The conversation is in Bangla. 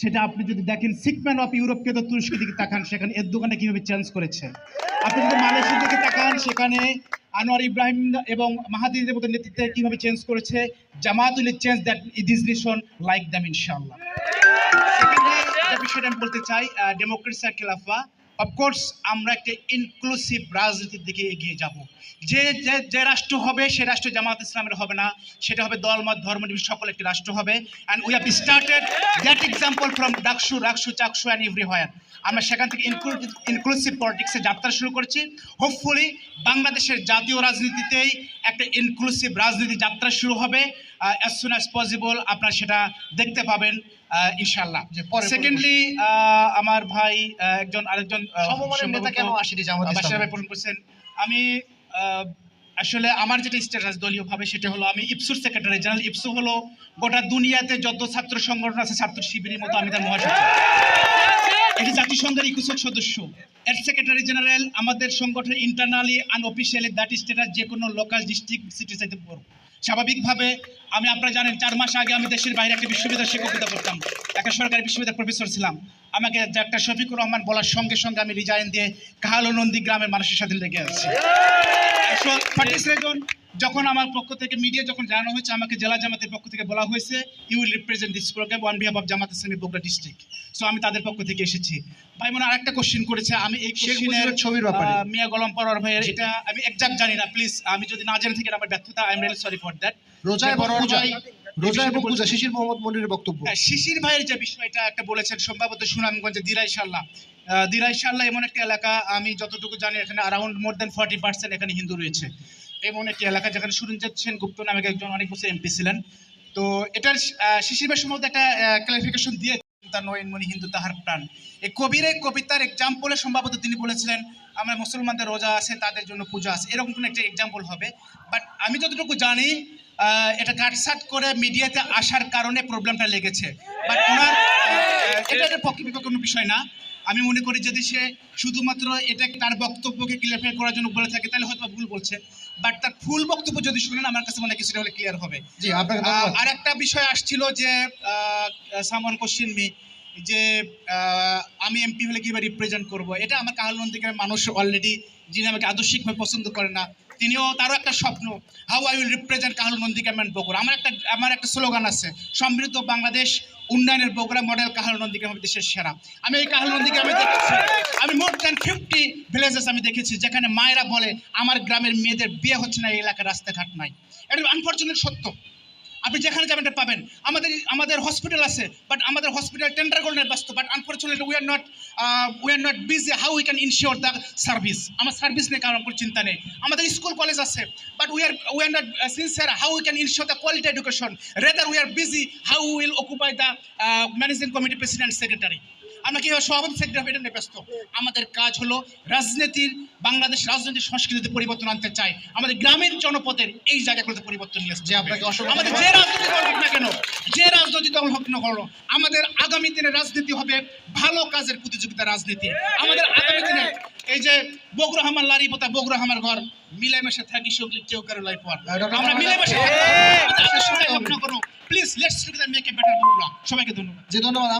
সেটা আপনি যদি দেখেন সিকম্যান অফ ইউরোপকে তো তুরস্কের দিকে তাকান, সেখানে এর দোকানে কীভাবে চেঞ্জ করেছে? আপনি যদি মালয়েশিয়ার দিকে তাকান, সেখানে আনোয়ার ইব্রাহিম এবং মাহাদিদের মতো নেতৃত্বে কীভাবে চেঞ্জ করেছে? Jamaat will change that it this nation like them ইনশাল্লাহ যে বিষয়টা আমি বলতে চাই ডেমোক্রেসি আর খেলাফা অফকোর্স আমরা একটা ইনক্লুসিভ রাজনীতির দিকে এগিয়ে যাব। যে যে রাষ্ট্র হবে, সে রাষ্ট্র জামাত ইসলামের হবে না। সেটা হবে দলমত ধর্ম সকল একটি রাষ্ট্র হবে। And we have started that example from DUCSU RUCSU Chaksu and everywhere আমরা সেখান থেকে ইনক্লুসিভ পলিটিক্সে যাত্রা শুরু করছি। হোপফুলি বাংলাদেশের জাতীয় রাজনীতিতেই একটা ইনক্লুসিভ রাজনীতি যাত্রা শুরু হবে। অ্যাজ সুন অ্যাজ পসিবল আপনারা সেটা দেখতে পাবেন ইনশাল্লাহ সেকেন্ডলি আমার ভাই একজন আরেকজন করছেন। আমি আসলে আমার যেটা স্ট্যাটাস দলীয়ভাবে সেটা হলো আমি ইপসুর সেক্রেটারি জেনারেল ইপসু হলো গোটা দুনিয়াতে যত ছাত্র সংগঠন আছে ছাত্র শিবিরের মতো আমি তার মহাসচিব। এটি জাতিসংঘের একুশের সদস্য। এর সেক্রেটারি জেনারেল আমাদের সংগঠনের ইন্টারনালি আনঅফিসিয়ালি দ্যাট স্ট্যাটাস যে কোনো লোকাল ডিস্ট্রিক্ট সিটি চাইতে বড়। স্বাভাবিকভাবে আমি আপনারা জানেন চার মাস আগে আমি দেশের বাইরে একটা বিশ্ববিদ্যালয় শিক্ষকতা করতাম। একটা সরকারি বিশ্ববিদ্যালয়ের প্রফেসর ছিলাম। আমাকে ডাক্তার শফিকুর রহমান বলার সঙ্গে সঙ্গে আমি রিজাইন দিয়ে কাহালো নন্দী গ্রামের মানুষের সাথে লেগে আছি। যখন আমার পক্ষ থেকে মিডিয়া যখন জানানো হয়েছে আমাকে জেলা জামাতের পক্ষ থেকে বলা হয়েছে you will represent this program on behalf of Jamaat Islami Bogura district so আমি তাদের পক্ষ থেকে এসেছি। ভাই মনে আরেকটা কোশ্চেন করেছে। আমি এই কোশ্চেনের ছবির ব্যাপারে। মিয়া গোলাম পরোয়ার ভাইয়ের এটা আমি এক্সাক্ট জানি না প্লিজ আমি যদি না জেনে থেকে আমার ব্যর্থতা I am really sorry for that রোজা এবং পূজা। রোজা এবং পূজা শিশির মোহাম্মদ মনিরের বক্তব্য। হ্যাঁ, শিশির ভাইয়ের যে বিষয়টা একটা বলেছেন সম্ভবত সুনামগঞ্জে দিরাই সাল্লাহ দিরাই সাল্লাহ এমন একটা এলাকা আমি যতটুকু জানি এখানে around more than forty percent এখানে হিন্দু রয়েছে। এমন একটি এলাকা যেখানে সুরঞ্জিত সেন গুপ্ত নামে একজন অনেক বছর এমপি ছিলেন। তো এটার শিশির ভাই সম্ভবত একটা ক্লারিফিকেশন দিয়ে নয়নমণি হিন্দু তাহার প্রাণ। এই কবির এই কবিতার এক্সাম্পলে সম্ভবত তিনি বলেছিলেন, আমরা মুসলমানদের রোজা আছে, তাদের জন্য পূজা আছে। এরকম কোনো একটা এক্সাম্পল হবে। বাট আমি যতটুকু জানি এটা কাটসাট করে মিডিয়াতে আসার কারণে প্রবলেমটা লেগেছে। বাট ওনার এটা একটা পক্ষে বিপক্ষে কোনো বিষয় না। আমি মনে করি যদি সে শুধুমাত্র এটা তার বক্তব্যকে ক্লিয়ারফাই করার জন্য বলে থাকে তাহলে হয়তো ভুল বলছে। বাট তার ফুল বক্তব্য যদি শুনেন আমার কাছে মনে হয় কিছুটা হলে ক্লিয়ার হবে। আর একটা বিষয় আসছিল যে সামন কোশ্চিন মি যে আমি এমপি হলে কীভাবে রিপ্রেজেন্ট করব? এটা আমার কাহালনন্দিকের মানুষ অলরেডি যিনি আমাকে আদর্শিকভাবে পছন্দ করে না, তিনিও তারও একটা স্বপ্ন হাউ আই উইল রিপ্রেজেন্ট কাহাল নন্দীকে ম্যান বগুড়া আমার একটা আমার একটা স্লোগান আছে, সমৃদ্ধ বাংলাদেশ উন্নয়নের বগুড়া মডেল কাহাল নন্দীকে আমি দেশের সেরা। আমি এই কাহাল নন্দীকে আমি দেখেছি। আমি মোর দ্যান ফিফটি ভিলেজেস আমি দেখেছি, যেখানে মায়েরা বলে, আমার গ্রামের মেয়েদের বিয়ে হচ্ছে না, এই এলাকার রাস্তাঘাট নাই। এটা আনফর্চুনেট সত্য। আপনি যেখানে যাবেন এটা পাবেন। আমাদের আমাদের হসপিটাল আছে বাট আমাদের হসপিটাল টেন্ডার গোল্ডের ব্যস্ত but unfortunately we are not we are not busy how we can ensure the service আমার সার্ভিস নিয়ে কারণ কোনো চিন্তা নেই। আমাদের স্কুল কলেজ আছে but we are we are not sincere how we can ensure the quality education rather we are busy how will occupy the managing committee president secretary আমরা কীভাবে সভাপতি সেক্রেটারি এটা ব্যস্ত। আমাদের কাজ হলো রাজনীতির বাংলাদেশ রাজনৈতিক সংস্কৃতিতে পরিবর্তন আনতে চাই। আমাদের গ্রামীণ জনপদের এই জায়গাগুলোতে পরিবর্তন নিয়ে হবে। আপনাকে অসংখ্য আমাদের যে রাজনৈতিক দল হোক না কেন যে রাজনৈতিক দল হোক না কেন আমাদের আগামী দিনে রাজনীতি হবে ভালো কাজের প্রতিযোগিতা রাজনীতি। আমাদের আগামী দিনে এই যে বগুড়া হামার লারি পোতা বগুড়া হামার ঘর মিলেমিশে থাকি সকলি কেউ কারও লাই পর আমরা মিলেমিশে থাকি। Please let's together make a better Bogura. সবাইকে ধন্যবাদ। জি ধন্যবাদ।